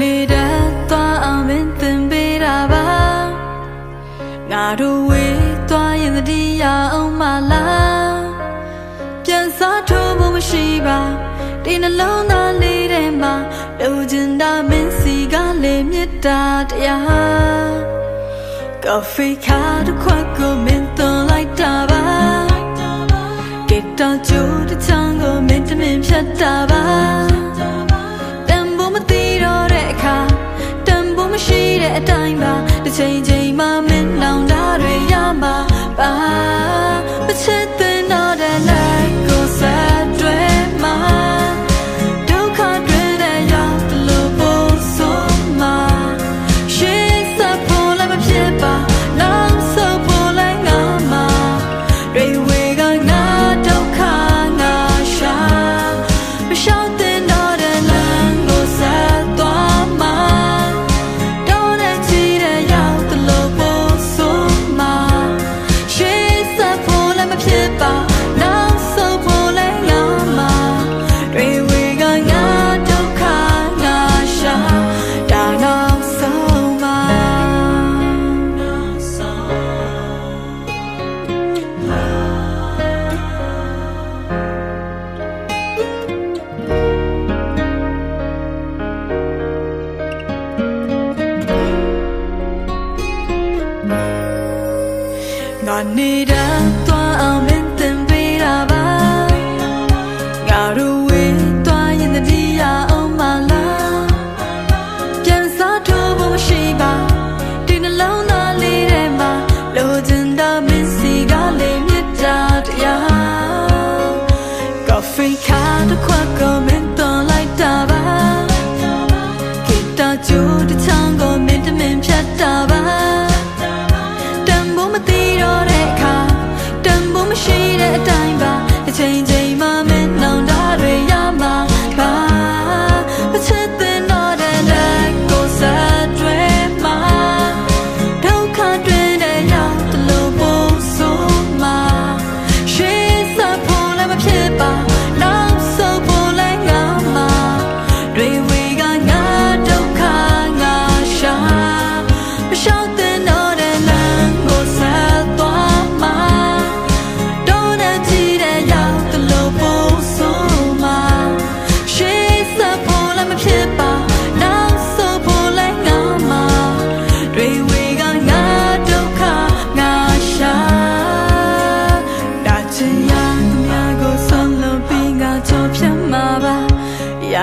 နေတာသွားအောင်ပင်သင်ပေးတာပါငါတို့ဝေးသွားရင်တည်းရအောင်မလားပြန်စားထိုးဖို့မရှိပါဒီနှလုံးသားလေးထဲမှာလိုချင်တာမင်းစီကလေးမြတ်တာတရားကော်ဖီခါတစ်ခွက်ကိုမင်းသွန်လိုက်တာပါကစ်တော့ကျူတစ်ချောင်းကိုမင်းတမင်ဖြတ်တာပါ 次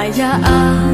呀啊。